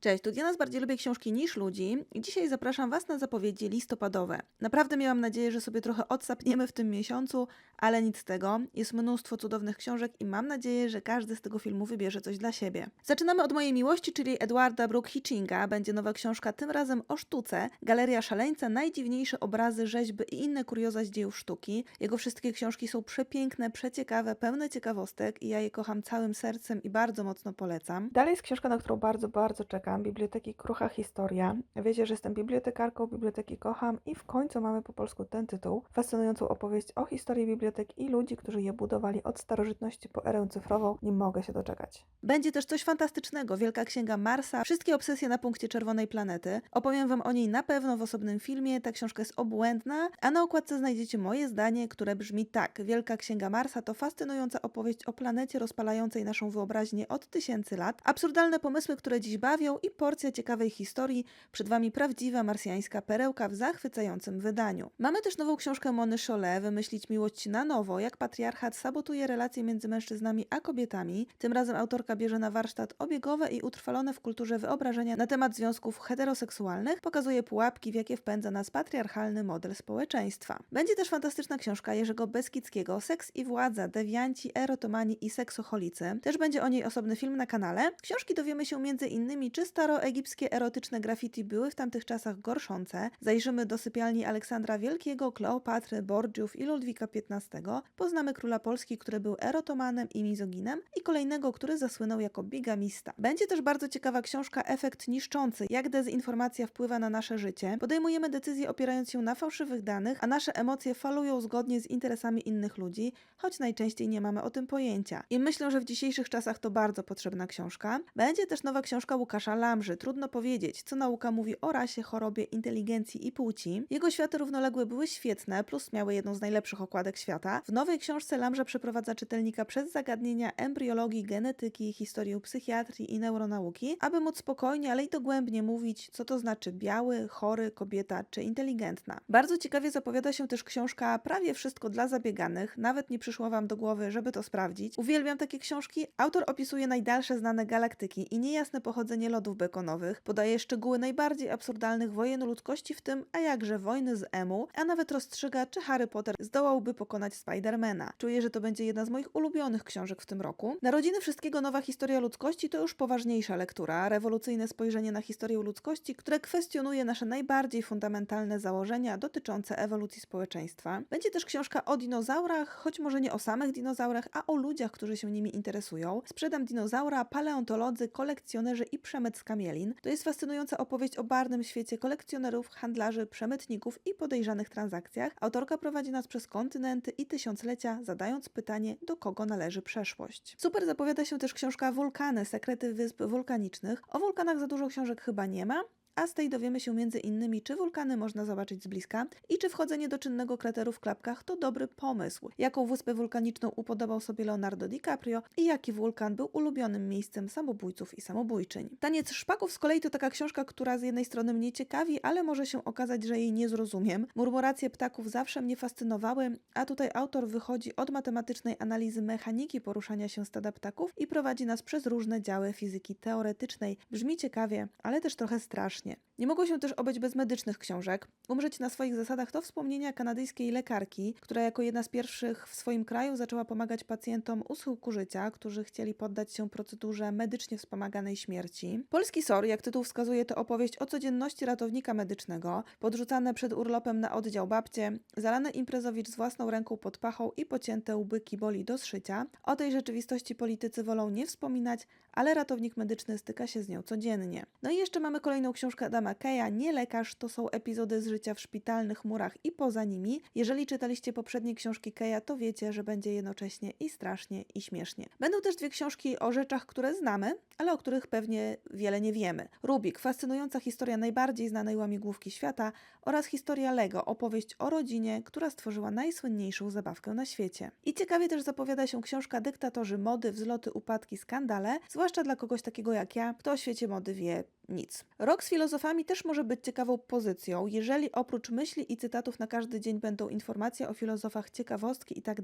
Cześć, tu Diana z Bardziej Lubię Książki niż Ludzi i dzisiaj zapraszam Was na zapowiedzi listopadowe. Naprawdę miałam nadzieję, że sobie trochę odsapniemy w tym miesiącu, ale nic z tego. Jest mnóstwo cudownych książek i mam nadzieję, że każdy z tego filmu wybierze coś dla siebie. Zaczynamy od mojej miłości, czyli Edwarda Brooke Hitchinga. Będzie nowa książka, tym razem o sztuce. Galeria Szaleńca, najdziwniejsze obrazy, rzeźby i inne kurioza z dziejów sztuki. Jego wszystkie książki są przepiękne, przeciekawe, pełne ciekawostek i ja je kocham całym sercem i bardzo mocno polecam. Dalej jest książka, na którą bardzo, bardzo czekam. Biblioteki Krucha Historia. Wiecie, że jestem bibliotekarką, biblioteki kocham i w końcu mamy po polsku ten tytuł. Fascynującą opowieść o historii bibliotek i ludzi, którzy je budowali od starożytności po erę cyfrową. Nie mogę się doczekać. Będzie też coś fantastycznego. Wielka Księga Marsa. Wszystkie obsesje na punkcie czerwonej planety. Opowiem Wam o niej na pewno w osobnym filmie. Ta książka jest obłędna, a na okładce znajdziecie moje zdanie, które brzmi tak. Wielka Księga Marsa to fascynująca opowieść o planecie rozpalającej naszą wyobraźnię od tysięcy lat. Absurdalne pomysły, które dziś bawią i porcja ciekawej historii. Przed Wami prawdziwa marsjańska perełka w zachwycającym wydaniu. Mamy też nową książkę Mony Cholet, Wymyślić miłość na nowo, jak patriarchat sabotuje relacje między mężczyznami a kobietami. Tym razem autorka bierze na warsztat obiegowe i utrwalone w kulturze wyobrażenia na temat związków heteroseksualnych, pokazuje pułapki, w jakie wpędza nas patriarchalny model społeczeństwa. Będzie też fantastyczna książka Jerzego Beskickiego, Seks i władza, dewianci, erotomani i seksoholicy. Też będzie o niej osobny film na kanale. Książki dowiemy się między innymi, czy staroegipskie erotyczne graffiti były w tamtych czasach gorszące. Zajrzymy do sypialni Aleksandra Wielkiego, Kleopatry, Borgiów i Ludwika XV. Poznamy króla Polski, który był erotomanem i mizoginem i kolejnego, który zasłynął jako bigamista. Będzie też bardzo ciekawa książka Efekt niszczący, jak dezinformacja wpływa na nasze życie. Podejmujemy decyzje opierając się na fałszywych danych, a nasze emocje falują zgodnie z interesami innych ludzi, choć najczęściej nie mamy o tym pojęcia. I myślę, że w dzisiejszych czasach to bardzo potrzebna książka. Będzie też nowa książka Łukasza Lamży. Trudno powiedzieć, co nauka mówi o rasie, chorobie, inteligencji i płci. Jego światy równoległe były świetne, plus miały jedną z najlepszych okładek świata. W nowej książce Lamża przeprowadza czytelnika przez zagadnienia embriologii, genetyki, historię psychiatrii i neuronauki, aby móc spokojnie, ale i dogłębnie mówić, co to znaczy biały, chory, kobieta czy inteligentna. Bardzo ciekawie zapowiada się też książka Prawie wszystko dla zabieganych. Nawet nie przyszło Wam do głowy, żeby to sprawdzić. Uwielbiam takie książki. Autor opisuje najdalsze znane galaktyki i niejasne pochodzenie lodów bekonowych, podaje szczegóły najbardziej absurdalnych wojen ludzkości, w tym a jakże wojny z Emu, a nawet rozstrzyga, czy Harry Potter zdołałby pokonać Spidermana. Czuję, że to będzie jedna z moich ulubionych książek w tym roku. Narodziny wszystkiego nowa historia ludzkości to już poważniejsza lektura, rewolucyjne spojrzenie na historię ludzkości, które kwestionuje nasze najbardziej fundamentalne założenia dotyczące ewolucji społeczeństwa. Będzie też książka o dinozaurach, choć może nie o samych dinozaurach, a o ludziach, którzy się nimi interesują. Sprzedam dinozaura, paleontolodzy, kolekcjonerzy i przemyt z kamielin. To jest fascynująca opowieść o barwnym świecie kolekcjonerów, handlarzy, przemytników i podejrzanych transakcjach. Autorka prowadzi nas przez kontynenty i tysiąclecia, zadając pytanie, do kogo należy przeszłość. Super zapowiada się też książka Wulkany, sekrety wysp wulkanicznych. O wulkanach za dużo książek chyba nie ma, a z tej dowiemy się innymi, czy wulkany można zobaczyć z bliska i czy wchodzenie do czynnego krateru w klapkach to dobry pomysł. Jaką wyspę wulkaniczną upodobał sobie Leonardo DiCaprio i jaki wulkan był ulubionym miejscem samobójców i samobójczyń. Taniec szpaków z kolei to taka książka, która z jednej strony mnie ciekawi, ale może się okazać, że jej nie zrozumiem. Murmuracje ptaków zawsze mnie fascynowały, a tutaj autor wychodzi od matematycznej analizy mechaniki poruszania się stada ptaków i prowadzi nas przez różne działy fizyki teoretycznej. Brzmi ciekawie, ale też trochę strasznie. Nie mogło się też obejść bez medycznych książek. Umrzeć na swoich zasadach to wspomnienia kanadyjskiej lekarki, która jako jedna z pierwszych w swoim kraju zaczęła pomagać pacjentom u schyłku życia, którzy chcieli poddać się procedurze medycznie wspomaganej śmierci. Polski SOR, jak tytuł wskazuje, to opowieść o codzienności ratownika medycznego, podrzucane przed urlopem na oddział babcie, zalane imprezowicz z własną ręką pod pachą i pocięte łby kiboli do zszycia. O tej rzeczywistości politycy wolą nie wspominać, ale ratownik medyczny styka się z nią codziennie. No i jeszcze mamy kolejną książkę Adama Keja, Nie lekarz, to są epizody z życia w szpitalnych murach i poza nimi. Jeżeli czytaliście poprzednie książki Keja, to wiecie, że będzie jednocześnie i strasznie, i śmiesznie. Będą też dwie książki o rzeczach, które znamy, ale o których pewnie wiele nie wiemy. Rubik, fascynująca historia najbardziej znanej łamigłówki świata oraz historia Lego, opowieść o rodzinie, która stworzyła najsłynniejszą zabawkę na świecie. I ciekawie też zapowiada się książka Dyktatorzy mody, wzloty, upadki, skandale, zwłaszcza dla kogoś takiego jak ja, kto o świecie mody wie nic. Rok z filozofami też może być ciekawą pozycją, jeżeli oprócz myśli i cytatów na każdy dzień będą informacje o filozofach, ciekawostki i tak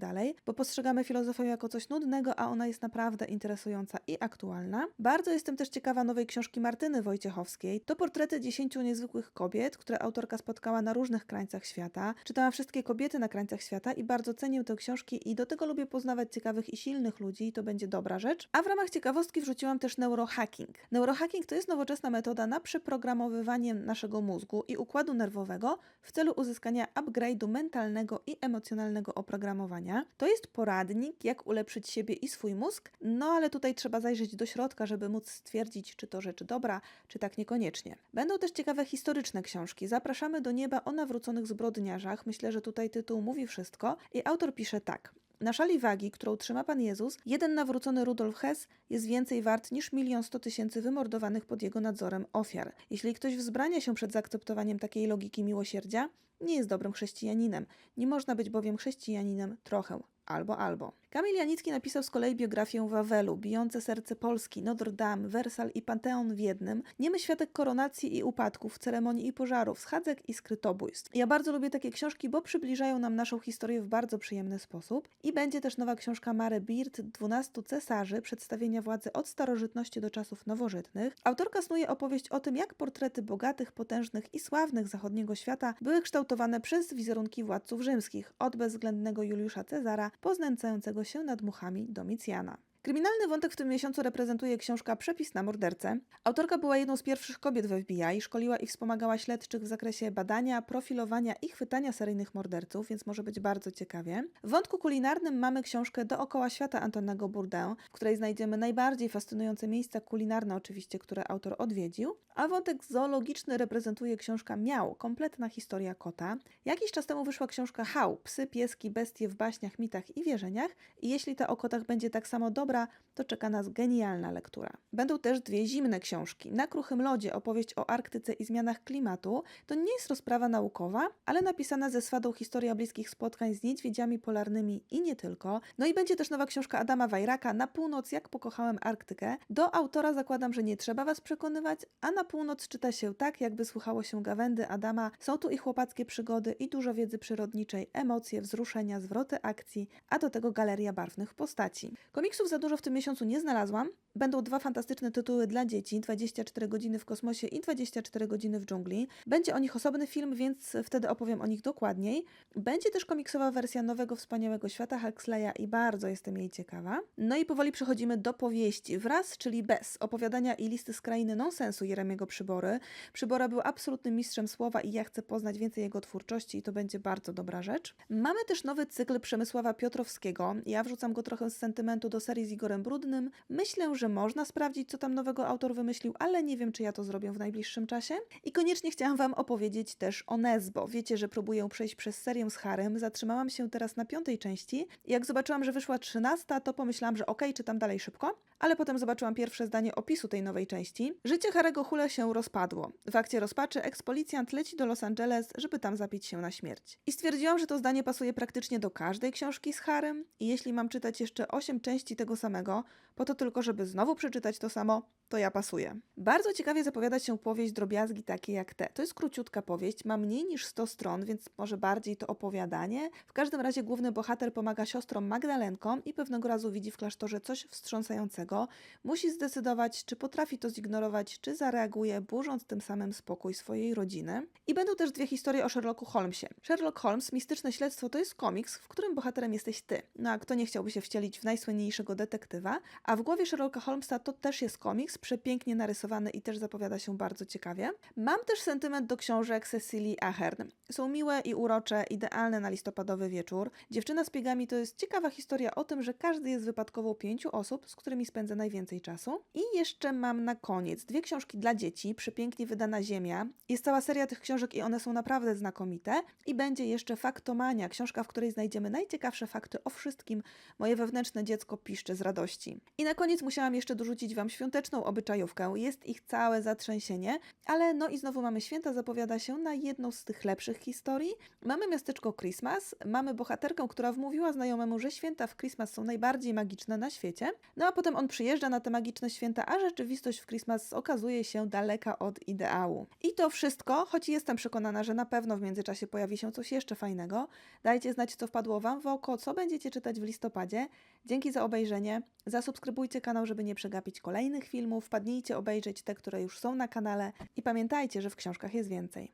bo postrzegamy filozofię jako coś nudnego, a ona jest naprawdę interesująca i aktualna. Bardzo jestem też ciekawa nowej książki Martyny Wojciechowskiej. To portrety 10 niezwykłych kobiet, które autorka spotkała na różnych krańcach świata. Czytałam wszystkie kobiety na krańcach świata i bardzo cenię te książki i do tego lubię poznawać ciekawych i silnych ludzi, to będzie dobra rzecz. A w ramach ciekawostki wrzuciłam też neurohacking. Neurohacking to jest nowoczesna metoda na przeprogramowywanie naszego mózgu i układu nerwowego w celu uzyskania upgrade'u mentalnego i emocjonalnego oprogramowania. To jest poradnik, jak ulepszyć siebie i swój mózg, no ale tutaj trzeba zajrzeć do środka, żeby móc stwierdzić, czy to rzecz dobra, czy tak niekoniecznie. Będą też ciekawe historyczne książki. Zapraszamy do nieba o nawróconych zbrodniarzach. Myślę, że tutaj tytuł mówi wszystko. I autor pisze tak. Na szali wagi, którą trzyma Pan Jezus, jeden nawrócony Rudolf Hess jest więcej wart niż milion sto tysięcy wymordowanych pod jego nadzorem ofiar. Jeśli ktoś wzbrania się przed zaakceptowaniem takiej logiki miłosierdzia, nie jest dobrym chrześcijaninem. Nie można być bowiem chrześcijaninem trochę, albo albo. Kamil Janicki napisał z kolei biografię Wawelu, Bijące serce Polski, Notre Dame, Wersal i Panteon w jednym, niemy świadek koronacji i upadków, ceremonii i pożarów, schadzek i skrytobójstw. Ja bardzo lubię takie książki, bo przybliżają nam naszą historię w bardzo przyjemny sposób. I będzie też nowa książka Mary Beard, 12 cesarzy, przedstawienia władzy od starożytności do czasów nowożytnych. Autorka snuje opowieść o tym, jak portrety bogatych, potężnych i sławnych zachodniego świata były kształtowane przez wizerunki władców rzymskich, od bezwzględnego Juliusza Cezara po znęcającego się nad muchami Domicjana. Kryminalny wątek w tym miesiącu reprezentuje książka Przepis na mordercę. Autorka była jedną z pierwszych kobiet w FBI, szkoliła i wspomagała śledczych w zakresie badania, profilowania i chwytania seryjnych morderców, więc może być bardzo ciekawie. W wątku kulinarnym mamy książkę Dookoła świata Antonego Bourdain, w której znajdziemy najbardziej fascynujące miejsca kulinarne oczywiście, które autor odwiedził. A wątek zoologiczny reprezentuje książka Miał, kompletna historia kota. Jakiś czas temu wyszła książka Hał, psy, pieski, bestie w baśniach, mitach i wierzeniach i jeśli ta o kotach będzie tak samo dobra, to czeka nas genialna lektura. Będą też dwie zimne książki. Na kruchym lodzie opowieść o Arktyce i zmianach klimatu. To nie jest rozprawa naukowa, ale napisana ze swadą historia bliskich spotkań z niedźwiedziami polarnymi i nie tylko. No i będzie też nowa książka Adama Wajraka Na północ jak pokochałem Arktykę. Do autora zakładam, że nie trzeba was przekonywać, a na północ czyta się tak, jakby słuchało się gawędy Adama. Są tu i chłopackie przygody, i dużo wiedzy przyrodniczej, emocje, wzruszenia, zwroty akcji, a do tego galeria barwnych postaci. Komiksów za dużo w tym miesiącu nie znalazłam. Będą dwa fantastyczne tytuły dla dzieci: 24 godziny w kosmosie i 24 godziny w dżungli. Będzie o nich osobny film, więc wtedy opowiem o nich dokładniej. Będzie też komiksowa wersja nowego wspaniałego świata Huxleya i bardzo jestem jej ciekawa. No i powoli przechodzimy do powieści. Wraz, czyli bez opowiadania i listy z krainy nonsensu Jeremiego Przybory. Przybora był absolutnym mistrzem słowa i ja chcę poznać więcej jego twórczości i to będzie bardzo dobra rzecz. Mamy też nowy cykl Przemysława Piotrowskiego. Ja wrzucam go trochę z sentymentu do serii z Igorem Brudnym. Myślę, że można sprawdzić, co tam nowego autor wymyślił, ale nie wiem, czy ja to zrobię w najbliższym czasie. I koniecznie chciałam Wam opowiedzieć też o Nesbo. Wiecie, że próbuję przejść przez serię z Harem. Zatrzymałam się teraz na piątej części. Jak zobaczyłam, że wyszła trzynasta, to pomyślałam, że okej, okay, czytam dalej szybko. Ale potem zobaczyłam pierwsze zdanie opisu tej nowej części. Życie Harego Hule się rozpadło. W akcie rozpaczy eks-policjant leci do Los Angeles, żeby tam zapić się na śmierć. I stwierdziłam, że to zdanie pasuje praktycznie do każdej książki z Harem. I jeśli mam czytać jeszcze osiem części tego samego, po to tylko, żeby znowu przeczytać to samo, to ja pasuję. Bardzo ciekawie zapowiada się powieść drobiazgi takie jak te. To jest króciutka powieść, ma mniej niż 100 stron, więc może bardziej to opowiadanie. W każdym razie główny bohater pomaga siostrom Magdalenkom i pewnego razu widzi w klasztorze coś wstrząsającego. Musi zdecydować, czy potrafi to zignorować, czy zareaguje, burząc tym samym spokój swojej rodziny. I będą też dwie historie o Sherlocku Holmesie. Sherlock Holmes, Mistyczne Śledztwo to jest komiks, w którym bohaterem jesteś ty. No a kto nie chciałby się wcielić w najsłynniejszego detektywa? A w głowie Sherlocka Holmesa to też jest komiks, przepięknie narysowany i też zapowiada się bardzo ciekawie. Mam też sentyment do książek Cecilii Ahern. Są miłe i urocze, idealne na listopadowy wieczór. Dziewczyna z piegami to jest ciekawa historia o tym, że każdy jest wypadkową pięciu osób, z którymi spędza najwięcej czasu. I jeszcze mam na koniec dwie książki dla dzieci, przepięknie wydana Ziemia. Jest cała seria tych książek i one są naprawdę znakomite. I będzie jeszcze Faktomania, książka, w której znajdziemy najciekawsze fakty o wszystkim. Moje wewnętrzne dziecko piszczy z radości. I na koniec musiałam jeszcze dorzucić Wam świąteczną obyczajówkę. Jest ich całe zatrzęsienie, ale no i znowu mamy święta, zapowiada się na jedną z tych lepszych historii. Mamy miasteczko Christmas, mamy bohaterkę, która wmówiła znajomemu, że święta w Christmas są najbardziej magiczne na świecie. No a potem on przyjeżdża na te magiczne święta, a rzeczywistość w Christmas okazuje się daleka od ideału. I to wszystko, choć jestem przekonana, że na pewno w międzyczasie pojawi się coś jeszcze fajnego. Dajcie znać, co wpadło Wam w oko, co będziecie czytać w listopadzie. Dzięki za obejrzenie. Zasubskrybujcie kanał, żeby nie przegapić kolejnych filmów. Wpadnijcie obejrzeć te, które już są na kanale. I pamiętajcie, że w książkach jest więcej.